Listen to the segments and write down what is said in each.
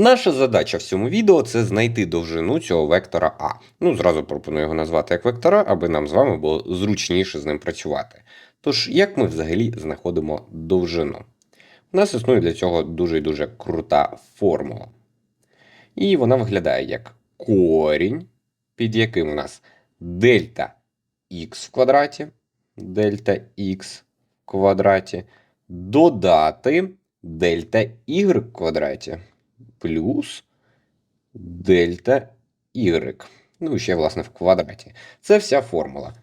Наша задача в цьому відео це знайти довжину цього вектора А. Ну, зразу пропоную його назвати як вектора, аби нам з вами було зручніше з ним працювати. Тож, як ми взагалі знаходимо довжину? У нас існує для цього дуже і дуже крута формула. І вона виглядає як корінь, під яким у нас дельта х в квадраті, дельта х в квадраті, додати дельта y в квадраті плюс дельта y. Ну, і ще, власне, в квадраті. Це вся формула.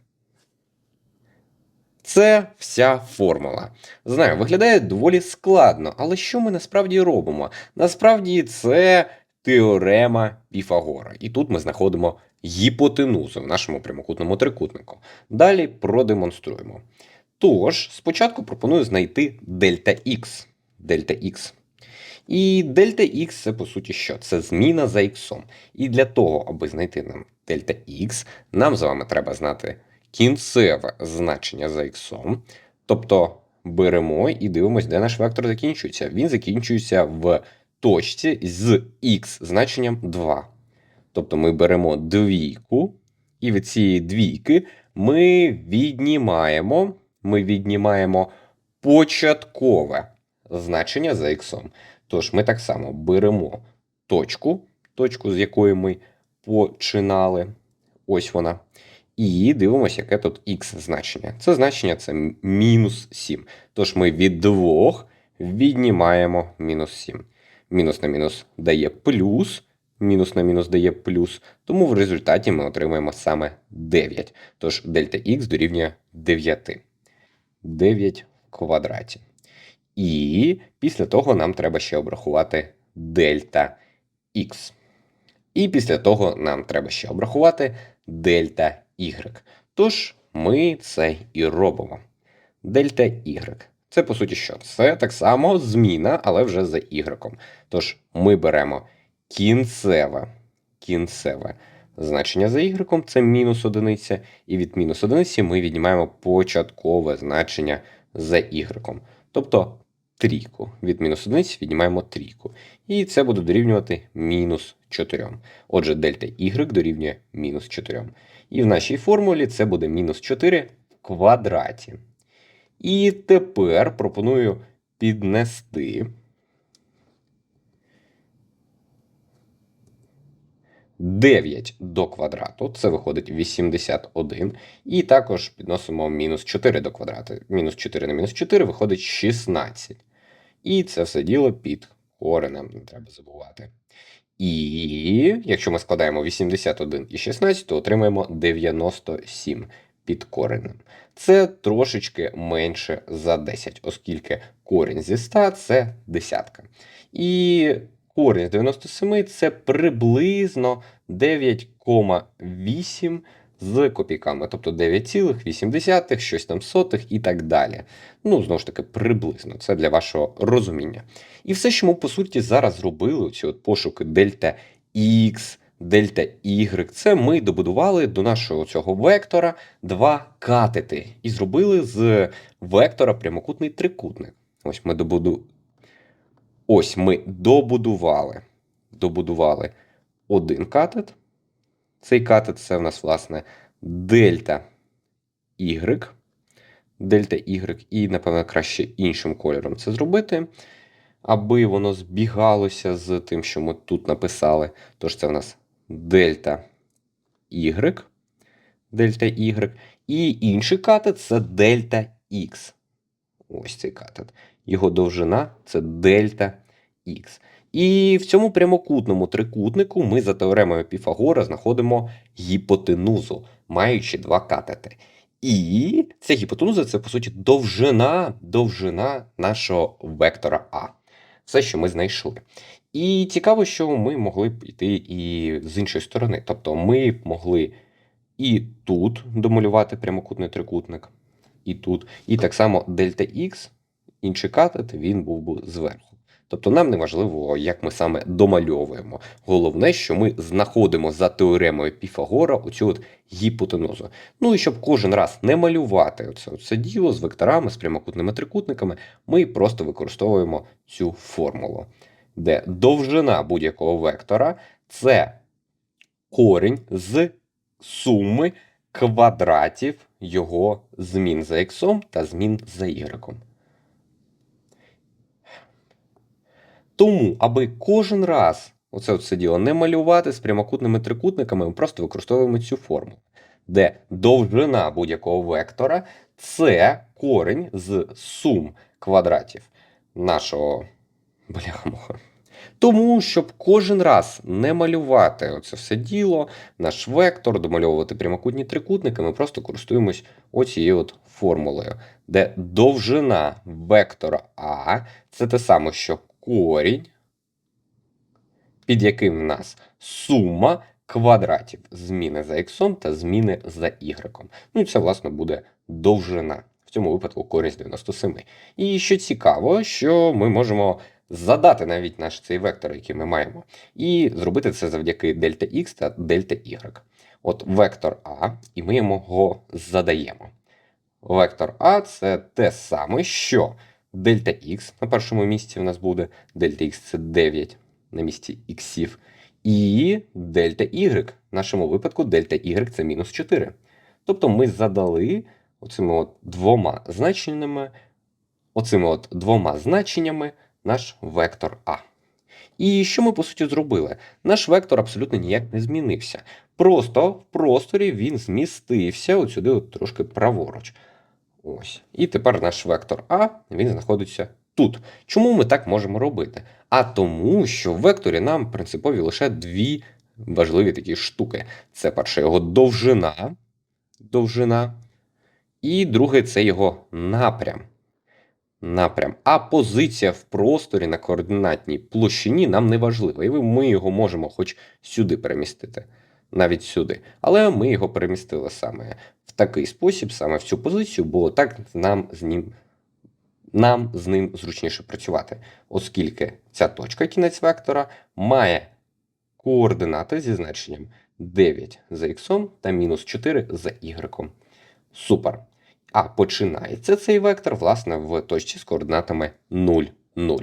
Це вся формула. Знаю, виглядає доволі складно, але що ми насправді робимо? Насправді це теорема Піфагора. І тут ми знаходимо гіпотенузу в нашому прямокутному трикутнику. Далі продемонструємо. Тож, спочатку пропоную знайти дельта х. Дельта х. І дельта х це по суті що? Це зміна за х. І для того, аби знайти нам дельта х, нам з вами треба знати кінцеве значення за х. Тобто беремо і дивимося, де наш вектор закінчується. Він закінчується в точці з х значенням 2. Тобто ми беремо двійку, і від цієї двійки ми віднімаємо, ми віднімаємо початкове значення за х. Тож ми так само беремо точку, точку, з якої ми починали. Ось вона. І дивимося, яке тут х значення. Це значення це мінус 7. Тож ми від 2 віднімаємо мінус 7. Мінус на мінус дає плюс, мінус на мінус дає плюс. Тому в результаті ми отримаємо саме 9. Тож дельта х дорівнює 9. 9 в квадраті. І після того нам треба ще обрахувати дельта х. І після того нам треба ще обрахувати дельта y. Тож ми це і робимо. Дельта y. Це по суті що? Це так само зміна, але вже за y. Тож ми беремо кінцеве, кінцеве значення за y, це мінус одиниця, і від мінус одиниці ми віднімаємо початкове значення за y. Тобто трійку. Від мінус одиниці віднімаємо трійку. І це буде дорівнювати мінус 4. Отже, дельта y дорівнює мінус 4. І в нашій формулі це буде мінус 4 в квадраті. І тепер пропоную піднести. Дев'ять до квадрату, це виходить 81. І також підносимо мінус 4 до квадрату. Мінус 4 на мінус 4 виходить 16. І це все діло під коренем, не треба забувати. І якщо ми складаємо 81 і 16, то отримаємо 97 під коренем. Це трошечки менше за 10, оскільки корінь зі 100 це десятка. І корінь з 97 це приблизно 9,8 з копійками, тобто 9,8, щось там сотих і так далі. Ну, знову ж таки, приблизно, це для вашого розуміння. І все, що ми, по суті, зараз зробили, ці от пошуки дельта X, дельта Y, це ми добудували до нашого цього вектора два катети. І зробили з вектора прямокутний трикутник. Ось ми добуду... Ось ми добудували. Добудували один катет. Цей катет це в нас, власне, дельта Y. Дельта Y, і, напевно, краще іншим кольором це зробити, аби воно збігалося з тим, що ми тут написали. Тож це в нас дельта Y. Дельта Y. І інший катет це дельта X. Ось цей катет. Його довжина це дельта Х. І в цьому прямокутному трикутнику ми за теоремою Піфагора знаходимо гіпотенузу, маючи два катети. І ця гіпотенуза це, по суті, довжина довжина нашого вектора А. Все, що ми знайшли. І цікаво, що ми могли б йти і з іншої сторони. Тобто ми б могли і тут домалювати прямокутний трикутник, і тут. І так само дельта Х, інший катет, він був би зверху. Тобто нам не важливо, як ми саме домальовуємо. Головне, що ми знаходимо за теоремою Піфагора оцю от гіпотенузу. Ну і щоб кожен раз не малювати оце, оце діло з векторами, з прямокутними трикутниками, ми просто використовуємо цю формулу. де довжина будь-якого вектора це корінь з суми квадратів його змін за х та змін за y. Тому, аби кожен раз оце все діло не малювати з прямокутними трикутниками, ми просто використовуємо цю формулу, де довжина будь-якого вектора це корінь з сум квадратів нашого бляха-муха. Тому, щоб кожен раз не малювати оце все діло, наш вектор, домальовувати прямокутні трикутники, ми просто користуємось оцією от формулою, де довжина вектора А це те саме, що корінь, під яким в нас сума квадратів зміни за х та зміни за y. Ну і це, власне, буде довжина. В цьому випадку корінь з 97. І що цікаво, що ми можемо задати навіть наш цей вектор, який ми маємо, і зробити це завдяки дельта x та дельта y. От вектор А, і ми його задаємо. Вектор А це те саме, що дельта x на першому місці в нас буде, дельта x це 9 на місці іксів, і дельта y, в нашому випадку дельта y це мінус 4. Тобто ми задали оцими от двома значеннями, оцими от двома значеннями наш вектор А. І що ми по суті зробили? Наш вектор абсолютно ніяк не змінився. Просто в просторі він змістився от сюди от трошки праворуч. Ось. І тепер наш вектор А він знаходиться тут. Чому ми так можемо робити? А тому, що в векторі нам принципові лише дві важливі такі штуки. Це перше його довжина, довжина, і друге це його напрям. Напрям. А позиція в просторі на координатній площині нам не важлива. І ми його можемо хоч сюди перемістити, навіть сюди. Але ми його перемістили саме в такий спосіб, саме в цю позицію, бо так нам з ним, нам з ним зручніше працювати, оскільки ця точка кінець вектора має координати зі значенням 9 за х та мінус 4 за y. Супер. А починається цей вектор, власне, в точці з координатами 0, 0.